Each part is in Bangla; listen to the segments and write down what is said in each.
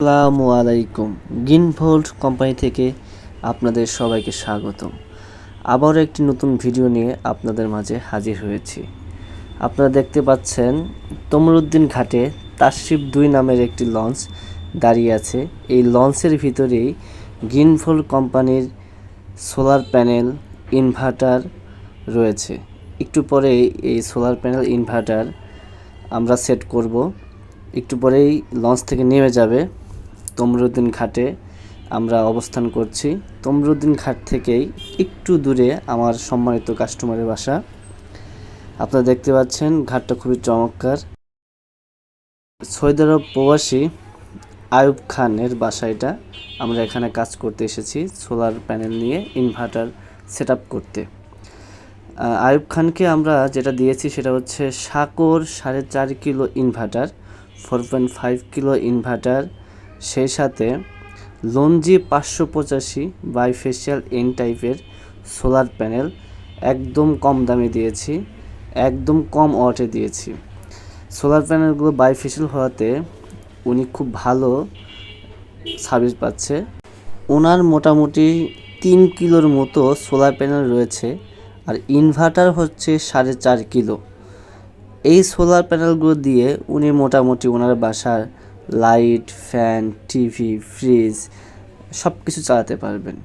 আসসালামু আলাইকুম। গ্রিনভোল্ট কোম্পানি থেকে আপনাদের সবাইকে স্বাগতম। আবারও একটি নতুন ভিডিও নিয়ে আপনাদের মাঝে হাজির হয়েছি। আপনারা দেখতে পাচ্ছেন, তমরুদ্দিন ঘাটে তাশরিফ দুই নামের একটি লঞ্চ দাঁড়িয়ে আছে। এই লঞ্চের ভিতরেই গ্রিনভোল্ট কোম্পানির সোলার প্যানেল ইনভার্টার রয়েছে। একটু পরেই এই সোলার প্যানেল ইনভার্টার আমরা সেট করব। একটু পরেই লঞ্চ থেকে নেমে যাবে। তমরুদ্দিন ঘাটে আমরা অবস্থান করছি। তমরুদ্দিন ঘাট থেকেই একটু দূরে আমার সম্মানিত কাস্টমারের বাসা। আপনারা দেখতে পাচ্ছেন, ঘাটটা খুবই চমৎকার। সৌদি আরব প্রবাসী আয়ুব খানের বাসা এটা। আমরা এখানে কাজ করতে এসেছি সোলার প্যানেল নিয়ে ইনভার্টার সেট করতে। আয়ুব খানকে আমরা যেটা দিয়েছি সেটা হচ্ছে সাকর সাড়ে চার kilo inverter, four point five kilo inverter সেই সাথে লঞ্জি পাঁচশো পঁচাশি বাইফেশিয়াল এন টাইপের সোলার প্যানেল একদম কম দামে দিয়েছি, একদম কম ওয়াটে দিয়েছি। সোলার প্যানেলগুলো বাইফেশিয়াল হওয়াতে উনি খুব ভালো সার্ভিস পাচ্ছে। ওনার মোটামুটি তিন কিলোর মতো সোলার প্যানেল রয়েছে, আর ইনভার্টার হচ্ছে সাড়ে চার কিলো। এই সোলার প্যানেলগুলো দিয়ে উনি মোটামুটি ওনার বাসার লাইট, ফ্যান, টিভি, ফ্রিজ সব কিছু চালাতে পারবেন।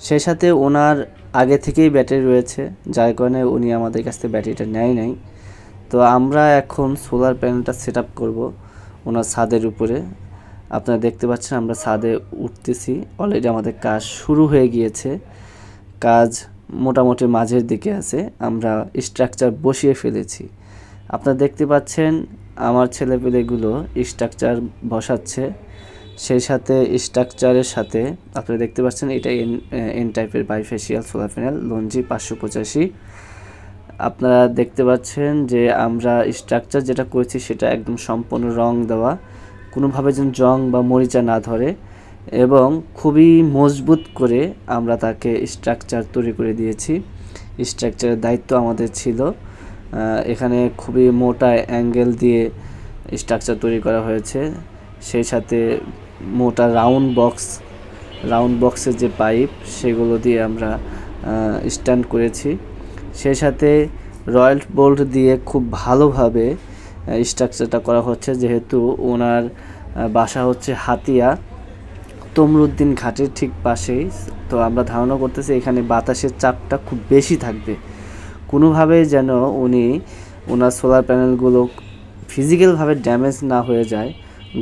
সেই সাথে ওনার আগে থেকেই ব্যাটারি রয়েছে, যার কারণে উনি আমাদের কাছ থেকে ব্যাটারিটা নেয় নাই। তো আমরা এখন সোলার প্যানেলটা সেট আপ করব ওনার ছাদের উপরে। আপনারা দেখতে পাচ্ছেন আমরা ছাদে উঠতেছি। অলরেডি আমাদের কাজ শুরু হয়ে গিয়েছে। কাজ মোটামুটি মাঝের দিকে আছে। আমরা স্ট্রাকচার বসিয়ে ফেলেছি। আপনারা দেখতে পাচ্ছেন আমার ছেলেপেলেগুলো স্ট্রাকচার বসাচ্ছে। সেই সাথে স্ট্রাকচারের সাথে আপনারা দেখতে পাচ্ছেন এটা এন এন টাইপের বাইফেশিয়াল সোলার প্যানেল লঞ্জি পাঁচশো পঁচাশি। আপনারা দেখতে পাচ্ছেন যে আমরা স্ট্রাকচার যেটা করেছি সেটা একদম সম্পূর্ণ রং দেওয়া, কোনোভাবে যেন জং বা মরিচা না ধরে এবং খুবই মজবুত করে আমরা তাকে স্ট্রাকচার তৈরি করে দিয়েছি। স্ট্রাকচারের দায়িত্ব আমাদের ছিল। এখানে খুবই মোটা অ্যাঙ্গেল দিয়ে স্ট্রাকচার তৈরি করা হয়েছে। সেই সাথে মোটা রাউন্ড বক্স রাউন্ড বক্সের যে পাইপ সেগুলো দিয়ে আমরা স্ট্যান্ড করেছি। সেই সাথে রয়্যাল বোল্ট দিয়ে খুব ভালোভাবে স্ট্রাকচারটা করা হচ্ছে। যেহেতু ওনার বাসা হচ্ছে হাতিয়া তমরুদ্দিন ঘাটের ঠিক পাশেই। তো আমরা ধারণা করতেছি এখানে বাতাসের চাপটা খুব বেশি থাকবে। কোনোভাবে যেন উনি ওনার সোলার প্যানেলগুলো ফিজিক্যালভাবে ড্যামেজ না হয়ে যায়,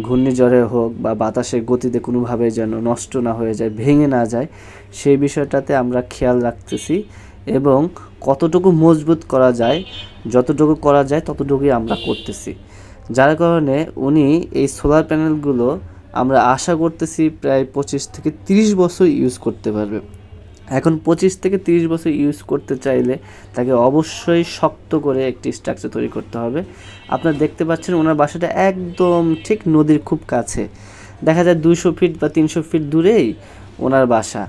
ঘূর্ণিঝড়ে হোক বা বাতাসের গতিতে কোনোভাবে যেন নষ্ট না হয়ে যায়, ভেঙে না যায়, সেই বিষয়টাতে আমরা খেয়াল রাখতেছি এবং কতটুকু মজবুত করা যায়, যতটুকু করা যায় ততটুকুই আমরা করতেছি। যার কারণে উনি এই সোলার প্যানেলগুলো আমরা আশা করতেছি প্রায় পঁচিশ থেকে তিরিশ বছর ইউজ করতে পারবে। এখন পঁচিশ থেকে তিরিশ বছর ইউজ করতে চাইলে তাকে অবশ্যই শক্ত করে একটি স্ট্রাকচার তৈরি করতে হবে। আপনারা দেখতে পাচ্ছেন ওনার বাসাটা একদম ঠিক নদীর খুব কাছে। দেখা যায় দুশো ফিট বা তিনশো ফিট দূরেই ওনার বাসা।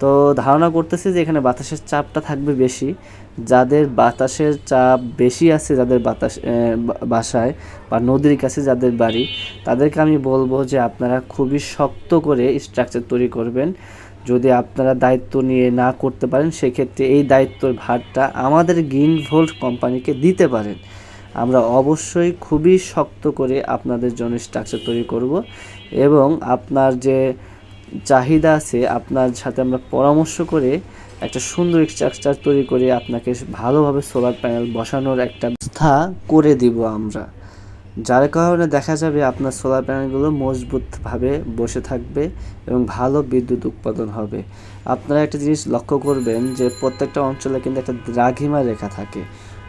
তো ধারণা করতেছে যে এখানে বাতাসের চাপটা থাকবে বেশি। যাদের বাতাসের চাপ বেশি আছে, যাদের বাতাস বাসায় বা নদীর কাছে যাদের বাড়ি, তাদেরকে আমি বলব যে আপনারা খুবই শক্ত করে স্ট্রাকচার তৈরি করবেন। যদি আপনারা দায়িত্ব নিয়ে না করতে পারেন, সেক্ষেত্রে এই দায়িত্বর ভারটা আমাদের গ্রিন ভোল্ট কোম্পানিকে দিতে পারেন। আমরা অবশ্যই খুবই শক্ত করে আপনাদের জন্য স্ট্রাকচার তৈরি করব এবং আপনার যে চাহিদা আছে, আপনার সাথে আমরা পরামর্শ করে একটা সুন্দর স্ট্রাকচার তৈরি করে আপনাকে ভালোভাবে সোলার প্যানেল বসানোর একটা ব্যবস্থা করে দিব আমরা। যার কারণে দেখা যাবে আপনার সোলার প্যানেলগুলো মজবুতভাবে বসে থাকবে এবং ভালো বিদ্যুৎ উৎপাদন হবে। আপনারা একটা জিনিস লক্ষ্য করবেন যে প্রত্যেকটা অঞ্চলে কিন্তু একটা দ্রাঘিমা রেখা থাকে।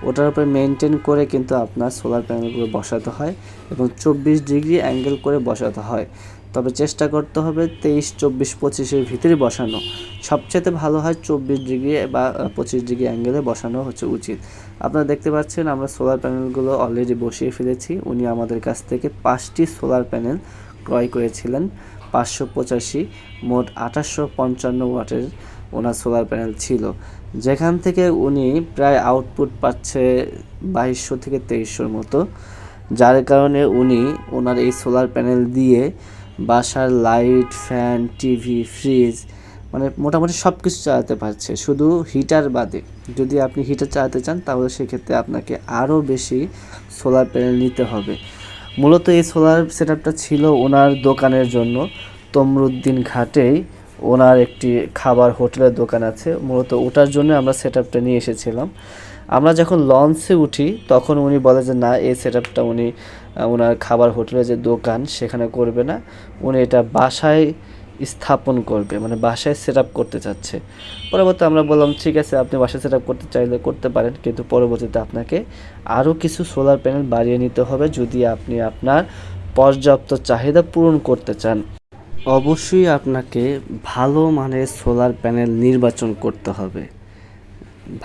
ওটার উপরে মেনটেন করে কিন্তু আপনার সোলার প্যানেলগুলো বসাতে হয় এবং চব্বিশ ডিগ্রি অ্যাঙ্গেল করে বসাতে হয়। তবে চেষ্টা করতে হবে তেইশ, চব্বিশ, পঁচিশের ভিতরে বসানো। সবচেয়ে ভালো হয় চব্বিশ ডিগ্রি বা পঁচিশ ডিগ্রি অ্যাঙ্গেলে বসানো হচ্ছে উচিত। আপনারা দেখতে পাচ্ছেন আমরা সোলার প্যানেলগুলো অলরেডি বসিয়ে ফেলেছি। উনি আমাদের কাছ থেকে পাঁচটি সোলার প্যানেল ক্রয় করেছিলেন। পাঁচশো পঁচাশি, মোট আঠাশশো পঞ্চান্ন ওয়াটের ওনার সোলার প্যানেল ছিল। যেখান থেকে উনি প্রায় আউটপুট পাচ্ছে বাইশশো থেকে তেইশশোর মতো। যার কারণে উনি ওনার এই সোলার প্যানেল দিয়ে বাসার লাইট, ফ্যান, টিভি, ফ্রিজ মানে মোটামুটি সব কিছু চালাতে পারছে। শুধু হিটার বাদে। যদি আপনি হিটার চালাতে চান, তাহলে সেক্ষেত্রে আপনাকে আরও বেশি সোলার প্যানেল নিতে হবে। মূলত এই সোলার সেট ছিল ওনার দোকানের জন্য। তমরুদ্দিন ঘাটেই ওনার একটি খাবার হোটেলের দোকান আছে। মূলত ওটার জন্য আমরা সেট নিয়ে এসেছিলাম। আমরা যখন লঞ্চে উঠি, তখন উনি বলে যে, না, এই সেট আপটা উনি ওনার খাবার হোটেলের যে দোকান, সেখানে করবে না। উনি এটা বাসায় স্থাপন করবে মানে বাসায় সেট আপ করতে চাচ্ছে। পরবর্তী আমরা বললাম, ঠিক আছে, আপনি বাসায় সেট আপ করতে চাইলে করতে পারেন, কিন্তু পরবর্তীতে আপনাকে আরও কিছু সোলার প্যানেল বাড়িয়ে নিতে হবে, যদি আপনি আপনার পর্যাপ্ত চাহিদা পূরণ করতে চান। অবশ্যই আপনাকে ভালো মানের সোলার প্যানেল নির্বাচন করতে হবে।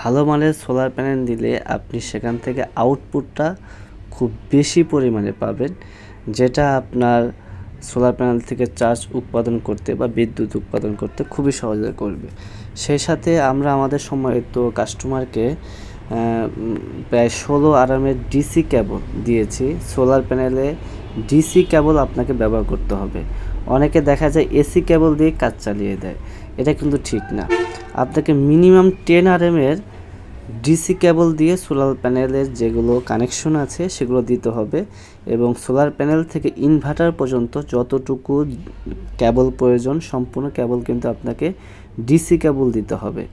ভালো মানের সোলার প্যানেল দিলে আপনি সেখান থেকে আউটপুটটা খুব বেশি পরিমাণে পাবেন, যেটা আপনার সোলার প্যানেল থেকে চার্জ উৎপাদন করতে বা বিদ্যুৎ উৎপাদন করতে খুবই সহযোগিতা করবে। সেই সাথে আমরা আমাদের সম্মানিত কাস্টমারকে প্রায় ষোলো আরামের ডিসি কেবল দিয়েছি। সোলার প্যানেলে ডিসি কেবল আপনাকে ব্যবহার করতে হবে। অনেকে দেখা যায় এসি কেবল দিয়ে কাজ চালিয়ে দেয়। এটা কিন্তু ঠিক না। আপনাকে মিনিমাম টেন আরএমের ডিসি কেবল দিয়ে সোলার প্যানেলের যেগুলো কানেকশন আছে, সেগুলো দিতে হবে এবং সোলার প্যানেল থেকে ইনভার্টার পর্যন্ত যতটুকু কেবল প্রয়োজন, সম্পূর্ণ কেবল কিন্তু আপনাকে ডিসি কেবল দিতে হবে।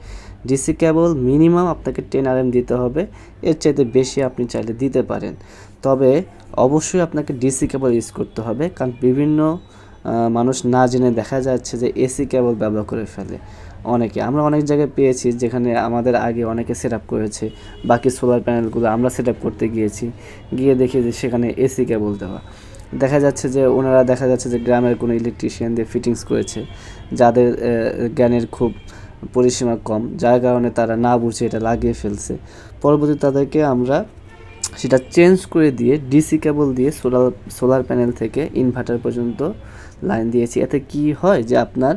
ডিসি কেবল মিনিমাম আপনাকে টেন আর দিতে হবে। এর চাইতে বেশি আপনি চাইলে দিতে পারেন। তবে অবশ্যই আপনাকে ডিসি কেবল ইউজ করতে হবে, কারণ বিভিন্ন মানুষ না জেনে দেখা যাচ্ছে যে এসি কেবল ব্যবহার করে ফেলে। অনেকে, আমরা অনেক জায়গায় পেয়েছি যেখানে আমাদের আগে অনেকে সেট আপ করেছে, বাকি সোলার প্যানেলগুলো আমরা সেট আপ করতে গিয়েছি। গিয়ে দেখি যে সেখানে এসি কেবল দেওয়া। দেখা যাচ্ছে যে ওনারা, দেখা যাচ্ছে যে গ্রামের কোনো ইলেকট্রিশিয়ান দিয়ে ফিটিংস করেছে, যাদের জ্ঞানের খুব পরিসীমা কম, যার কারণে তারা না বুঝে এটা লাগিয়ে ফেলছে। পরবর্তী তাদেরকে আমরা সেটা চেঞ্জ করে দিয়ে ডিসি কেবল দিয়ে সোলার সোলার প্যানেল থেকে ইনভার্টার পর্যন্ত লাইন দিয়েছি। এতে কি হয় যে আপনার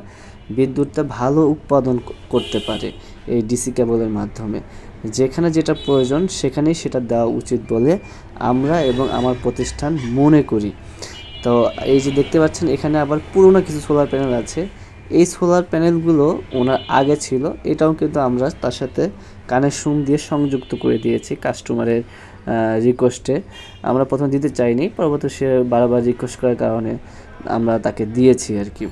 বিদ্যুৎটা ভালো উৎপাদন করতে পারে এই ডিসি কেবলের মাধ্যমে। যেখানে যেটা প্রয়োজন সেখানেই সেটা দেওয়া উচিত বলে আমরা এবং আমার প্রতিষ্ঠান মনে করি। তো এই যে দেখতে পাচ্ছেন, এখানে আবার পুরনো কিছু সোলার প্যানেল আছে। এই সোলার প্যানেলগুলো ওনার আগে ছিল, এটাও কিন্তু আমরা তার সাথে কানেকশন দিয়ে সংযুক্ত করে দিয়েছি কাস্টমারের রিকোয়েস্টে আমরা প্রথমে দিতে চাইনি, পরবর্তী সে বারবার রিকোয়েস্ট করার কারণে। আমরা তাকে দিয়েছি আর কি।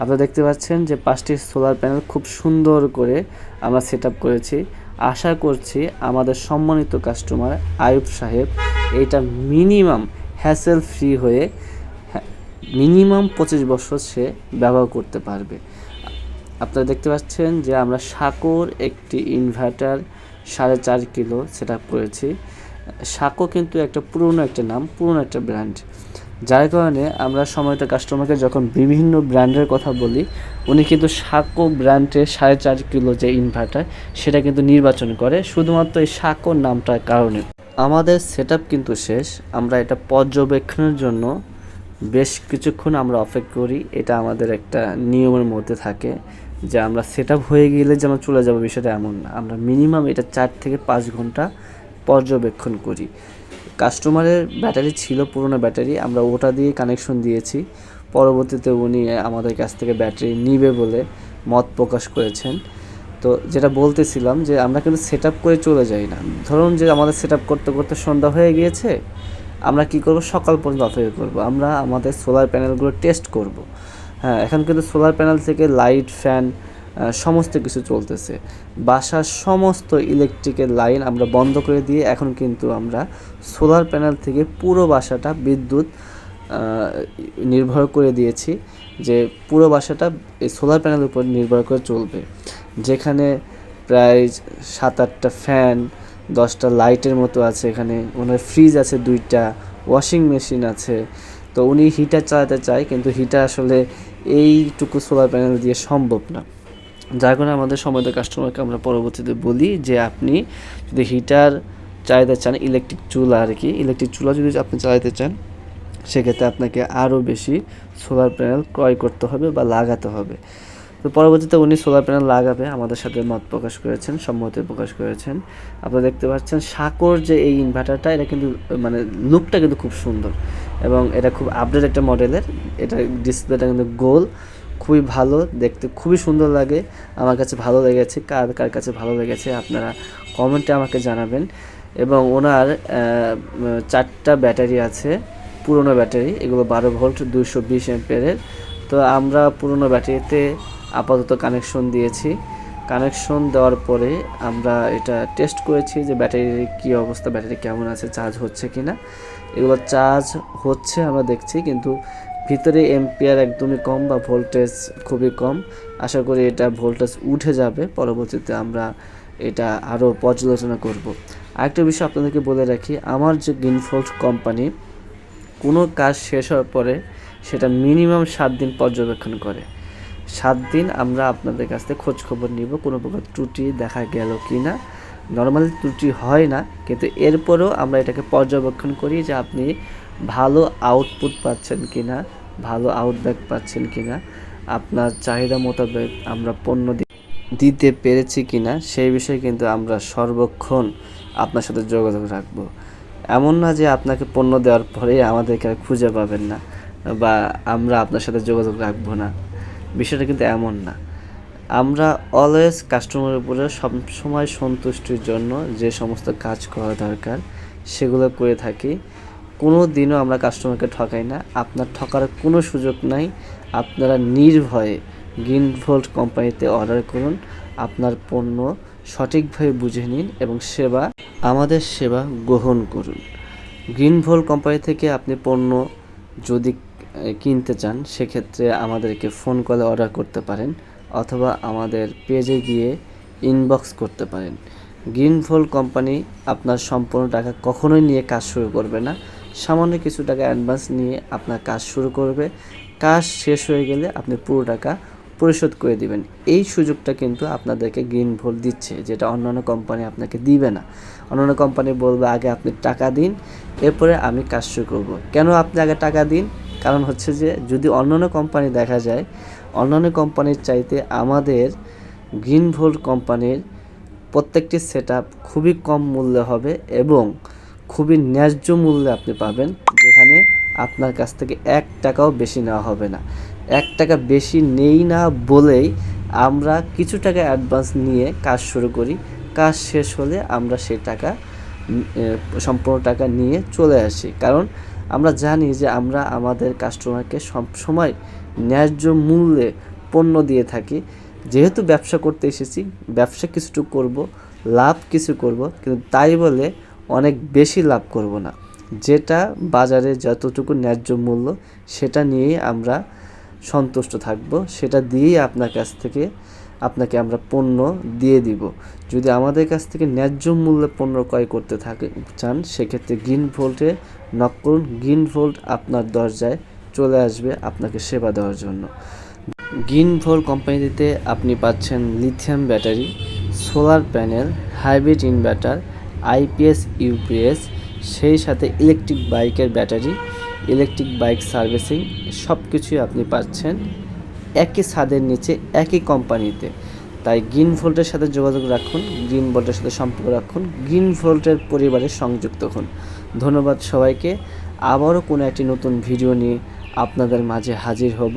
আপনারা দেখতে পাচ্ছেন যে পাঁচটি সোলার প্যানেল খুব সুন্দর করে আমরা সেট করেছি। আশা করছি আমাদের সম্মানিত কাস্টমার আয়ুব সাহেব এইটা মিনিমাম হ্যাসেল ফ্রি হয়ে মিনিমাম পঁচিশ বছর সে ব্যবহার করতে পারবে। আপনারা দেখতে পাচ্ছেন যে আমরা সাকোর একটি ইনভার্টার সাড়ে চার কিলো সেট করেছি। সাকো কিন্তু একটা পুরনো একটা নাম, পুরনো একটা ব্র্যান্ড যার কারণে আমরা সময়ত কাস্টমারকে যখন বিভিন্ন ব্র্যান্ডের কথা বলি, উনি কিন্তু সাকো ব্র্যান্ডের সাড়ে চার কিলো যে ইনভার্টার সেটা কিন্তু নির্বাচন করে। শুধুমাত্র এই সাকো নামটার কারণে। আমাদের সেট কিন্তু শেষ। আমরা এটা পর্যবেক্ষণের জন্য বেশ কিছুক্ষণ আমরা অপেক্ষা করি। এটা আমাদের একটা নিয়মের মধ্যে থাকে যে আমরা সেট হয়ে গেলে যেন চলে যাব বিষয়টা এমন না। আমরা মিনিমাম এটা চার থেকে পাঁচ ঘণ্টা পর্যবেক্ষণ করি। কাস্টমারের ব্যাটারি ছিল, পুরনো ব্যাটারি আমরা ওটা দিয়ে কানেকশন দিয়েছি। পরবর্তীতে উনি আমাদের কাছ থেকে ব্যাটারি নিবে বলে মত প্রকাশ করেছেন। তো যেটা বলতেছিলাম যে আমরা কিন্তু সেট করে চলে যাই না। ধরুন যে আমাদের সেট করতে করতে সন্ধ্যা হয়ে গিয়েছে, আমরা কি করব? সকাল পর্যন্ত অপেক্ষা করব। আমরা আমাদের সোলার প্যানেলগুলো টেস্ট করব। হ্যাঁ এখন কিন্তু সোলার প্যানেল থেকে লাইট ফ্যান সমস্ত কিছু চলতেছে। বাসার সমস্ত ইলেকট্রিকের লাইন আমরা বন্ধ করে দিয়ে এখন কিন্তু আমরা সোলার প্যানেল থেকে পুরো বাসাটা বিদ্যুৎ নির্ভর করে দিয়েছি যে পুরো বাসাটা এই সোলার প্যানেলের উপর নির্ভর করে চলবে। যেখানে প্রায় সাত আটটা ফ্যান দশটা লাইটের মতো আছে এখানে। ওনার ফ্রিজ আছে দুইটা ওয়াশিং মেশিন আছে। তো উনি হিটার চালাতে চায়, কিন্তু হিটার আসলে এইটুকু সোলার প্যানেল দিয়ে সম্ভব না। যার কারণে আমাদের সময়ত কাস্টমারকে আমরা পরবর্তীতে বলি যে আপনি যদি হিটার চালাতে চান ইলেকট্রিক চুলা আর কি ইলেকট্রিক চুলা যদি আপনি চালাতে চান, সেক্ষেত্রে আপনাকে আরও বেশি সোলার প্যানেল ক্রয় করতে হবে বা লাগাতে হবে। তো পরবর্তীতে উনি সোলার প্যানেল লাগাবে, আমাদের সাথে মত প্রকাশ করেছেন, সম্মতি প্রকাশ করেছেন। আপনারা দেখতে পাচ্ছেন সাকর যে এই ইনভার্টারটা এটা কিন্তু মানে লুকটা কিন্তু খুব সুন্দর এবং এটা খুব আপডেট একটা মডেলের এটা ডিসপ্লেটা কিন্তু গোল। খুবই ভালো, দেখতে খুবই সুন্দর লাগে। আমার কাছে ভালো লেগেছে, কার কার কাছে ভালো লেগেছে আপনারা কমেন্টে আমাকে জানাবেন। এবং ওনার চারটা ব্যাটারি আছে, পুরনো ব্যাটারি, এগুলো বারো ভোল্ট দুশো বিশ এম্পিয়ারের তো আমরা পুরনো ব্যাটারিতে আপাতত কানেকশন দিয়েছি। কানেকশন দেওয়ার পরে আমরা এটা টেস্ট করেছি যে ব্যাটারির কী অবস্থা, ব্যাটারি কেমন আছে, চার্জ হচ্ছে কি না এগুলো চার্জ হচ্ছে, আমরা দেখছি, কিন্তু ভিতরে এম্পিয়ার একদমই কম বা ভোল্টেজ খুবই কম। আশা করি এটা ভোল্টেজ উঠে যাবে, পরবর্তীতে আমরা এটা আরও পর্যালোচনা করব। আরেকটা বিষয় আপনাদেরকে বলে রাখি, আমার যে গ্রিনফোল্ড কোম্পানি কোনো কাজ শেষ হওয়ার পরে সেটা মিনিমাম সাত দিন পর্যবেক্ষণ করে। সাত দিন আমরা আপনাদের কাছ থেকে খোঁজ খবর নিব, কোনো প্রকার ত্রুটি দেখা গেল কি না নর্মালি ত্রুটি হয় না, কিন্তু এরপরেও আমরা এটাকে পর্যবেক্ষণ করি যে আপনি ভালো আউটপুট পাচ্ছেন কি না ভালো আউটব্যাক পাচ্ছেন কি না আপনার চাহিদা মোতাবেক আমরা পণ্য দিতে পেরেছি কি না সেই বিষয়ে কিন্তু আমরা সর্বক্ষণ আপনার সাথে যোগাযোগ রাখব। এমন না যে আপনাকে পণ্য দেওয়ার পরেই আমাদেরকে আর খুঁজে পাবেন না বা আমরা আপনার সাথে যোগাযোগ রাখব না। বিষয়টা কিন্তু এমন না। আমরা অলওয়েজ কাস্টমারের উপরে সবসময় সন্তুষ্টির জন্য যে সমস্ত কাজ করা দরকার, সেগুলো করে থাকি। কোনো দিনও আমরা কাস্টমারকে ঠকাই না। আপনার ঠকার কোনো সুযোগ নাই। আপনারা নির্ভয়ে গ্রিন ভোল্ট কোম্পানিতে অর্ডার করুন। আপনার পণ্য সঠিকভাবে বুঝে নিন এবং সেবা, আমাদের সেবা গ্রহণ করুন। গ্রিন ভোল্ট কোম্পানি থেকে আপনি পণ্য যদি কিনতে চান, সেক্ষেত্রে আমাদেরকে ফোন কলে অর্ডার করতে পারেন অথবা আমাদের পেজে গিয়ে ইনবক্স করতে পারেন। গ্রিন ভোল্ট কোম্পানি আপনার সম্পূর্ণ টাকা কখনোই নিয়ে কাজ শুরু করবে না। সামান্য কিছু টাকা অ্যাডভান্স নিয়ে আপনার কাজ শুরু করবে। কাজ শেষ হয়ে গেলে আপনি পুরো টাকা পরিশোধ করে দিবেন। এই সুযোগটা কিন্তু আপনাদেরকে গ্রিন ভোল্ট দিচ্ছে, যেটা অন্যান্য কোম্পানি আপনাকে দিবে না। অন্যান্য কোম্পানি বলবে, আগে আপনি টাকা দিন, এরপরে আমি কাজ শুরু করব। কেন আপনি আগে টাকা দিন? কারণ হচ্ছে যে, যদি অন্যান্য কোম্পানি দেখা যায়, অন্যান্য কোম্পানির চাইতে আমাদের গ্রিন ভোল্ট কোম্পানির প্রত্যেকটি সেট খুবই কম মূল্যে হবে এবং খুবই ন্যায্য মূল্যে আপনি পাবেন, যেখানে আপনার কাছ থেকে এক টাকাও বেশি নেওয়া হবে না। এক টাকা বেশি নেই না বলেই আমরা কিছু টাকা অ্যাডভান্স নিয়ে কাজ শুরু করি। কাজ শেষ হলে আমরা সেই টাকা সম্পূর্ণ টাকা নিয়ে চলে আসি। কারণ আমরা জানি যে আমরা আমাদের কাস্টমারকে সবসময় ন্যায্য মূল্যে পণ্য দিয়ে থাকি। যেহেতু ব্যবসা করতে এসেছি, ব্যবসা কিছুটুকু করব, লাভ কিছু করব, কিন্তু তাই বলে অনেক বেশি লাভ করব না। যেটা বাজারে যতটুকু ন্যায্য মূল্য, সেটা নিয়েই আমরা সন্তুষ্ট থাকব। সেটা দিয়েই আপনার কাছ থেকে আপনাকে আমরা পণ্য দিয়ে দিব। যদি আমাদের কাছ থেকে ন্যায্য মূল্যে পণ্য ক্রয় করতে থাকে, চান, সেক্ষেত্রে গ্রিন ভোল্টে নক করুন। গ্রিন ভোল্ট আপনার দরজায় চলে আসবে আপনাকে সেবা দেওয়ার জন্য। গ্রিন ভোল্ট কোম্পানিতে আপনি পাচ্ছেন lithium battery, solar panel, hybrid inverter IPS, UPS, সেই সাথে ইলেকট্রিক বাইকের ব্যাটারি, ইলেকট্রিক বাইক সার্ভিসিং সব কিছুই আপনি পাচ্ছেন একই ছাদের নিচে, একই কোম্পানিতে। তাই গ্রিন ভোল্টের সাথে যোগাযোগ রাখুন, গ্রিন ভোল্টের সাথে সম্পর্ক রাখুন, গ্রিন ভোল্টের পরিবারে সংযুক্ত হন। ধন্যবাদ সবাইকে। আবারও কোনো একটি নতুন ভিডিও নিয়ে আপনাদের মাঝে হাজির হব।